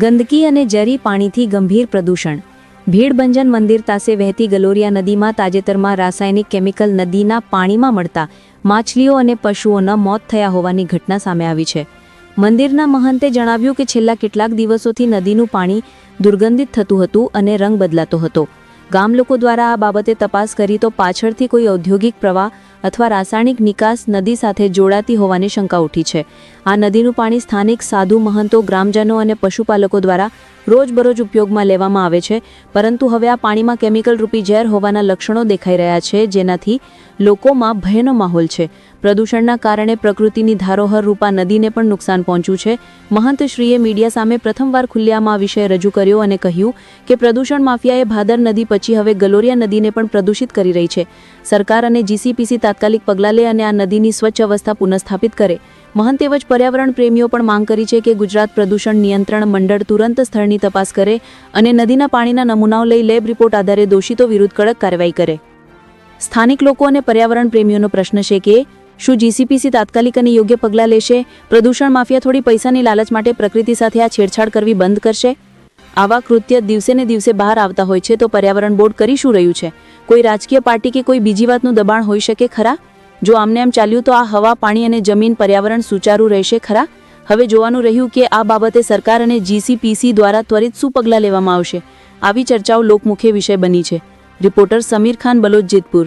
ગંદકી અને ઝેરી પાણીથી ગંભીર પ્રદૂષણ. ભીડભંજન મંદિર પાસે વહેતી ગલોરિયા નદીમાં તાજેતરમાં રાસાયણિક કેમિકલ નદીના પાણીમાં મળતા માછલીઓ અને પશુઓના મોત થયા હોવાની ઘટના સામે આવી છે. મંદિરના મહંતે જણાવ્યું કે છેલ્લા કેટલાક દિવસોથી નદીનું પાણી દુર્ગંધિત થતું હતું અને રંગ બદલાતો હતો. ગામ લોકો દ્વારા આ બાબતે તપાસ કરી તો પાછળથી કોઈ ઔદ્યોગિક પ્રવાહ અથવા રાસાયણિક નિકાસ નદી સાથે જોડાતી હોવાની શંકા ઉઠી છે. આ નદીનું પાણી સ્થાનિક સાધુ, મહંતો, ગ્રામજનો અને પશુપાલકો દ્વારા રોજબરોજ ઉપયોગમાં લેવામાં આવે છે. પરંતુ હવે આ પાણીમાં કેમિકલ રૂપી ઝેર હોવાના લક્ષણો દેખાઈ રહ્યા છે, જેનાથી લોકોમાં ભયનો માહોલ છે. પ્રદૂષણના કારણે પ્રકૃતિની ધારોહર રૂપા નદીને પણ નુકસાન પહોંચ્યું છે. મહંતશ્રીએ મીડિયા સામે પ્રથમવાર ખુલ્લામાં આ વિષય રજૂ કર્યો અને કહ્યું કે પ્રદૂષણ માફિયાએ ભાદર નદી પછી હવે ગલોરિયા નદીને પણ પ્રદૂષિત કરી રહી છે. સરકાર અને જીસીપીસી તાત્કાલિક પગલાં લે અને આ નદીની સ્વચ્છ અવસ્થા પુનઃસ્થાપિત કરે. મહંત તેમજ પર્યાવરણ પ્રેમીઓ પણ માંગ કરી છે કે ગુજરાત પ્રદૂષણ નિયંત્રણ મંડળ તુરંત સ્થળની તપાસ કરે અને નદીના પાણીના નમૂનાઓ લઈ લેબ રિપોર્ટ આધારે દોષિતો વિરુદ્ધ કડક કાર્યવાહી કરે. સ્થાનિક લોકો અને પર્યાવરણ પ્રેમીઓનો પ્રશ્ન છે કે, શું જીસીપીસી તાત્કાલિક અને યોગ્ય પગલાં લેશે? પ્રદૂષણ માફિયા થોડી પૈસાની લાલચ માટે પ્રકૃતિ સાથે આ છેડછાડ કરવી બંધ કરશે? આવા કૃત્ય દિવસે ને દિવસે બહાર આવતા હોય છે તો પર્યાવરણ બોર્ડ કરી શું રહ્યું છે? કોઈ રાજકીય પાર્ટી કે કોઈ બીજી વાતનું દબાણ હોઈ શકે ખરા? જો આમને એમ ચાલ્યું તો આ હવા, પાણી અને જમીન પર્યાવરણ સુચારું રહેશે ખરા? હવે જોવાનું રહ્યું કે આ બાબતે સરકાર અને જીસીપીસી દ્વારા ત્વરિત શું પગલાં લેવામાં આવશે? આવી ચર્ચાઓ લોકમુખ્ય વિષય બની છે. રિપોર્ટર સમીર ખાન, બલોચ, જેતપુર.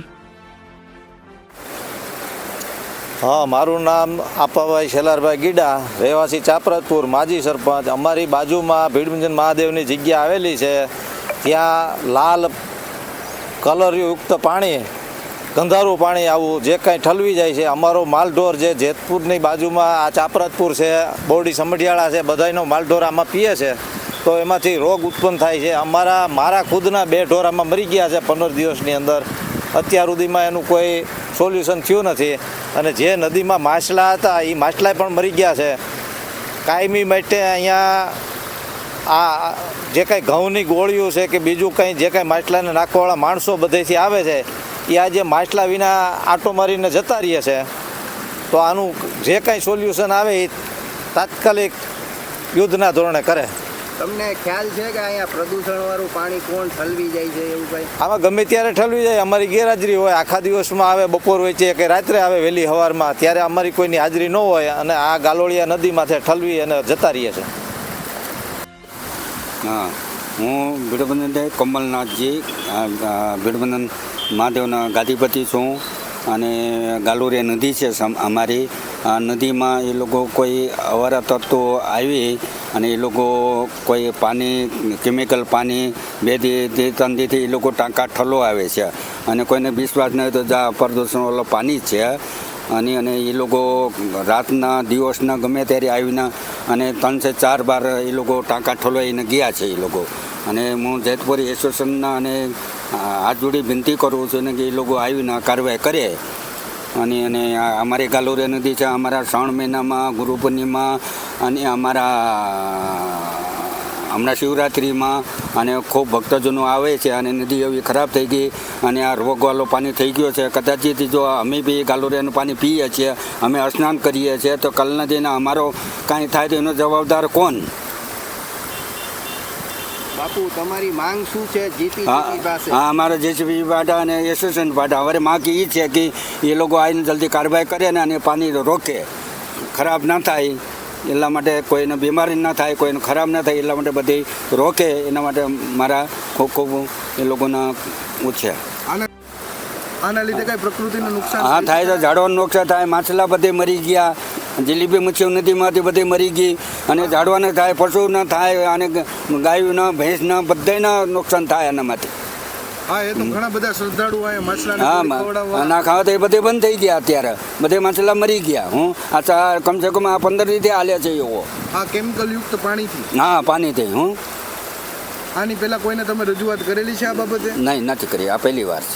હા, મારું નામ આપાભાઈ શેલારભાઈ ગીડા, રહેવાસી ચાપરતપુર માજી સરપંચ. અમારી બાજુમાં ભીડમંજન મહાદેવની જગ્યા આવેલી છે. ત્યાં લાલ કલરયુક્ત પાણી, ગંધારું પાણી આવું જે કાંઈ ઠલવી જાય છે, અમારો માલઢોર જે જેતપુરની બાજુમાં આ ચાપરતપુર છે, બોરડી સમઢિયાળા છે, બધાયનો માલઢોર આમાં પીએ છે. તો એમાંથી રોગ ઉત્પન્ન થાય છે. અમારા, મારા ખુદના બે ઢોર આમાં મરી ગયા છે પંદર દિવસની અંદર. અત્યાર સુધીમાં એનું કોઈ સોલ્યુશન થયું નથી. અને જે નદીમાં માછલા હતા એ માછલા પણ મરી ગયા છે. કાયમી માટે અહીંયા આ જે કાંઈ ઘઉંની ગોળીઓ છે કે બીજું કંઈ જે કાંઈ માછલાને નાખવાવાળા માણસો બધેથી આવે છે, એ આજે માછલા વિના આટો મારીને જતા રહીએ છે. તો આનું જે કાંઈ સોલ્યુશન આવે એ તાત્કાલિક યુદ્ધના ધોરણે કરે. તમને ખ્યાલ છે કે અહીંયા પ્રદૂષણ વાળું પાણી કોણ ઠલવી જાય છે એવું કઈ? આમાં ગમે ત્યારે ઠલવી જાય અમારી ગેરહાજરી હોય આખા દિવસમાં આવે બપોર વચ્ચે કે રાત્રે આવે વહેલી સવારમાં ત્યારે અમારી કોઈની હાજરી ન હોય અને આ ગાલોળિયા નદીમાંથી ઠલવી અને જતા રહીએ છે. હા હું ભીડબંધન કમલનાથજી ભીડબંધન મહાદેવના ગાદીપતિ છું અને ગાલોરિયા નદી છે સમ- અમારી. નદીમાં એ લોકો કોઈ અવારા તત્વો આવી અને એ લોકો કોઈ પાણી કેમિકલ પાણી, બે દી ત્રણ એ લોકો ટાંકા ઠલો આવે છે. અને કોઈને વિશ્વાસ નહીં તો જા પ્રદૂષણવાળો પાણી જ છે. અને અને એ લોકો રાતના, દિવસના, ગમે ત્યારે આવીને અને ત્રણસે ચાર બાર એ લોકો ટાંકા ઠોલવાઈને ગયા છે એ લોકો. અને હું જેતપુરી એસોસિએશનના અને હાથ જોડી વિનંતી કરું છું ને કે એ લોકો આવીને કાર્યવાહી કરે. અને અને અમારી ગાલોરી નદી છે, અમારા શ્રાવણ મહિનામાં, ગુરુ પૂર્ણિમા અને અમારા હમણાં શિવરાત્રિમાં અને ખૂબ ભક્તજનો આવે છે અને નદી એવી ખરાબ થઈ ગઈ અને આ રોગવાળો પાણી થઈ ગયો છે. કદાચિત જો અમે બી ગાલોરિયાનું પાણી પીએ છીએ, અમે સ્નાન કરીએ છીએ, તો કલના દિને અમારો કાંઈ થાય તો એનો જવાબદાર કોણ? બાપુ તમારી માંગ શું છે? હા જીપીસી પાસે? હા અમારા જેસીબી પાટા અને એસોસિએશન પાટા હવે માંગ એ છે કે એ લોકો આવીને જલ્દી કાર્યવાહી કરે ને અને પાણી રોકે. ખરાબ ના થાય એટલા માટે કોઈને બીમારી ના થાય કોઈને ખરાબ ના થાય એટલા માટે બધી રોકે એના માટે મારા ખૂબ ખૂબ એ લોકોના છે આના લીધે કઈ પ્રકૃતિનું નુકસાન હા થાય તો ઝાડવાનું નુકસાન થાય માછલા બધે મરી ગયા જલેબી મચ્છી નદીમાંથી બધી મરી ગઈ અને ઝાડવાને થાય પશુ ન થાય અને ગાયોના ભેંસના બધાના નુકસાન થાય એનામાંથી હા એ તો ઘણા બધા શ્રદ્ધાળુ. ખવડાવવા. ના ખાવા તો એ બધે બંધ થઈ ગયા અત્યારે. બધે માછલા મરી ગયા હું. આ કમસે કમ આ પંદર રીતે હાલ્યા છે એવો. આ કેમિકલ યુક્ત પાણીથી. હા પાણીથી હું. આની પહેલા કોઈને તમે રજૂઆત કરેલી છે આ બાબતે? નહીં નથી કરી આ પહેલી વાર છે.